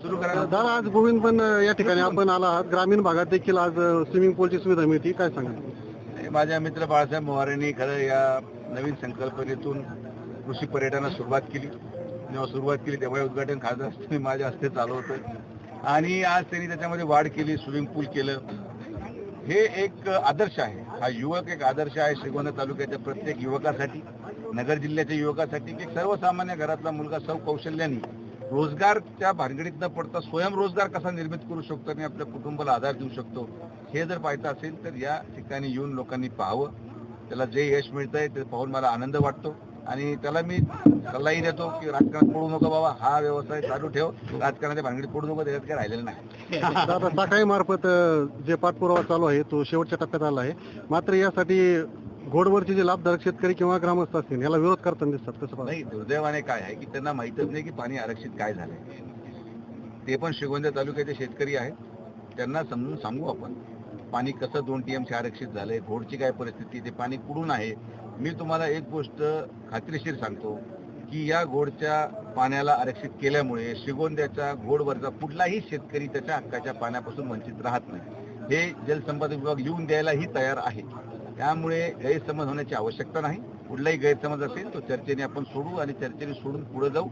दादा आज गोविंद पण या ठिकाणी आपण आला आहात. ग्रामीण भागात देखील आज स्विमिंग पूलची सुविधा मिळते. काय सांगा माझ्या मित्र बाळासाहेब मोहारेंनी खरं या नवीन संकल्पनेतून कृषी पर्यटनाला सुरुवात केली. जेव्हा सुरुवात केली तेव्हा उद्घाटन खासदार असताना माझ्या हस्ते चालू होतं. आणि आज त्यांनी त्याच्यामध्ये वाढ केली स्विमिंग पूल केलं. हे एक आदर्श आहे. हा युवक एक आदर्श आहे श्रीगोंदा तालुक्याच्या प्रत्येक युवकासाठी नगर जिल्ह्याच्या युवकासाठी. की सर्वसामान्य घरातला मुलगा सौ कौशल्याने रोजगारच्या भानगडीत न पडता स्वयंरोजगार कसा निर्मित करू शकतो आणि आपल्या कुटुंबाला आधार देऊ शकतो हे जर पाहायचं असेल तर या ठिकाणी येऊन लोकांनी पाहावं. त्याला जे यश मिळतंय ते पाहून मला आनंद वाटतो. आणि त्याला मी सल्लाही देतो की राजकारणात पडू नका बाबा हा व्यवसाय चालू ठेव. राजकारणाच्या भानगडीत पडू नको त्याच्यात काय राहिलेलं नाही. दादा सकाळी मार्फत जे पाठपुरावा चालू आहे तो शेवटच्या टप्प्यात आला आहे. मात्र यासाठी घोडवरचे जे लाभधारक शेतकरी किंवा ग्रामस्थ असतील याला विरोध करताना दिसतात. कसं पाहता? नाही दुर्दैवाने काय आहे की त्यांना माहीतच नाही की पाणी आरक्षित काय झालंय. ते पण श्रीगोंदा तालुक्याचे शेतकरी आहेत. त्यांना समजून सांगू आपण पाणी कसं दोन टीएमसी आरक्षित झालंय घोडची काय परिस्थिती ते पाणी कुठून आहे? मी तुम्हाला एक गोष्ट खात्रीशीर सांगतो की या घोडच्या पाण्याला आरक्षित केल्यामुळे शिगोंद्याच्या घोडवरचा कुठलाही शेतकरी त्याच्या हक्काच्या पाण्यापासून वंचित राहत नाही. हे जलसंपदा विभाग लिहून द्यायलाही तयार आहे. त्यामुळे गैरसमज होण्याची आवश्यकता नाही. कुठलाही गैरसमज असेल तो चर्चेने आपण सोडू आणि चर्चेने सोडून पुढे जाऊ.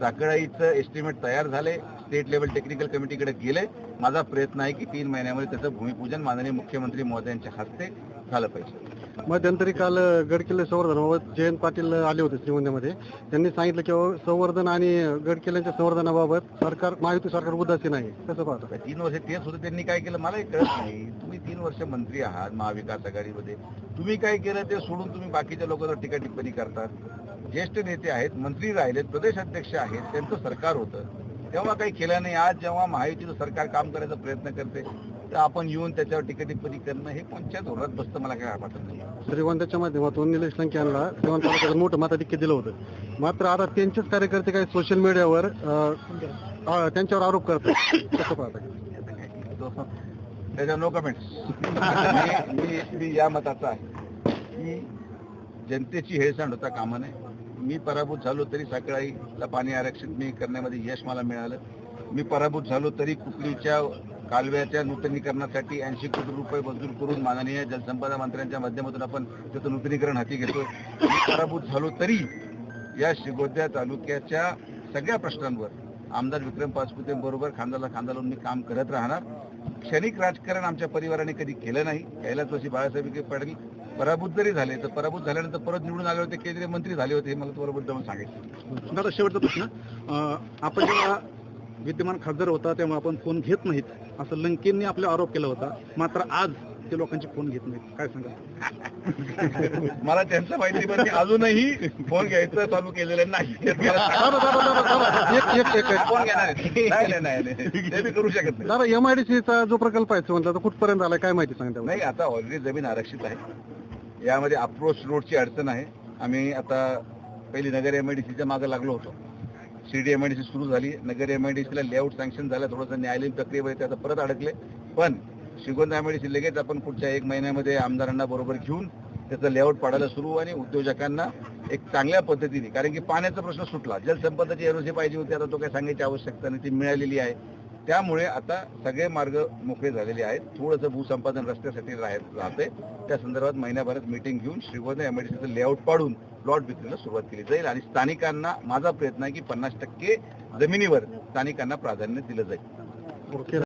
साखळाईचं एस्टिमेट तयार झाले. स्टेट लेवल टेक्निकल कमिटीकडे गेले. माझा प्रयत्न आहे की तीन महिन्यामध्ये त्याचं भूमिपूजन माननीय मुख्यमंत्री महोदयांच्या हस्ते झालं पाहिजे. मध्यंतरी काल गडकिल्ले संवर्धनाबाबत जयंत पाटील आले होते श्रीगोंद्यामध्ये त्यांनी सांगितलं की संवर्धन आणि गडकिल्ल्यांच्या संवर्धनाबाबत सरकार महायुती सरकार उदासीन आहे कसं पाहता? तीन वर्ष ते सुद्धा त्यांनी काय केलं? मला कळत नाही. तुम्ही तीन वर्ष मंत्री आहात महाविकास आघाडीमध्ये. तुम्ही काय केलं ते सोडून तुम्ही बाकीच्या लोकांवर टीका टिप्पणी करतात? ज्येष्ठ नेते आहेत मंत्री राहिलेत प्रदेश अध्यक्ष आहेत त्यांचं सरकार होतं. तेव्हा काही केलं नाही. आज जेव्हा महायुतीचं सरकार काम करायचा प्रयत्न करते तर आपण येऊन त्याच्यावर टीका टिप्पणी करणं हे कोणत्या धोरणात बसतं मला काय वाटत नाही. श्रीगोंद्याच्या माध्यमातून निलेश लंके यांना तालुक्यात मोठं मताधिक्य दिलं होतं. मात्र आता त्यांचेच कार्यकर्ते काही सोशल मीडियावर त्यांच्यावर आरोप करतात. कसं पाहता त्याच्या नो कमेंट्स मी मी या मताचा आहे की जनतेची हेळसांड होता कामा नये. मी पराभूत झालो तरी सकाळीला पाणी आरक्षित मी करण्यामध्ये यश मला मिळालं. मी पराभूत झालो तरी कुकलीच्या कालव्याच्या नूतनीकरणासाठी ऐंशी कोटी रुपये मंजूर करून माननीय जलसंपदा मंत्र्यांच्या माध्यमातून आपण त्याचं नूतनीकरण हाती घेतो पराभूत झालो तरी या शिगोद्या तालुक्याच्या सगळ्या प्रश्नांवर आमदार विक्रम पाचपुतेंबरोबर खांदाला खांदा लावून मी काम करत राहणार. क्षणिक राजकारण आमच्या परिवाराने कधी केलं नाही यायलाच वर्षी बाळासाहेब विखे पाटील पराभूत जरी झाले तर पराभूत झाल्यानंतर परत निवडून आले होते केंद्रीय मंत्री झाले होते हे मला तुम्हाला बद्दल सांगायचं दादा शेवटचा प्रश्न. आपण जेव्हा विद्यमान खासदार होता तेव्हा आपण फोन घेत नाहीत. असं लंकेंनी आपला आरोप केला होता. मात्र आज ते लोकांचे फोन घेत नाहीत. काय सांगा मला त्यांचं माहिती अजूनही फोन घ्यायचं चालू केलेलं नाही. करू शकत नाही. दादा एम आय डी सीचा जो प्रकल्प आहे म्हणतात कुठपर्यंत आलाय? काय माहिती सांगता नाही आता ऑलरेडी जमीन आरक्षित आहे. यामध्ये अप्रोच रोडची अडचण आहे. आम्ही आता पहिली नगर एम आय डी सीच्या मागे लागलो होतो. Shirdi M I D C सुरू झाली. नगर एम आय डी सीला लेआउट सँक्शन झालं. थोडंसं न्यायालयीन प्रक्रियेमध्ये ते आता परत अडकले. पण Shrigonda M I D C लगेच आपण पुढच्या एक महिन्यामध्ये आमदारांना बरोबर घेऊन त्याचं लेआउट पाडायला सुरू आणि उद्योजकांना एक चांगल्या पद्धतीने कारण की पाण्याचा प्रश्न सुटला. जलसंपदाची एरोसी पाहिजे होती. आता तो काही सांगायची आवश्यकता नाही. ती मिळालेली आहे. त्यामुळे आता सगळे मार्ग मोकळे झालेले आहेत. थोडंसं भूसंपादन रस्त्यासाठी राहत राहते त्या संदर्भात महिन्याभरात मीटिंग घेऊन श्रीगोंदा एमआयडीसीचं लेआउट पाडून प्लॉट विक्रीला सुरुवात केली जाईल आणि स्थानिकांना माझा प्रयत्न आहे की पन्नास टक्के जमिनीवर स्थानिकांना प्राधान्य दिलं जाईल.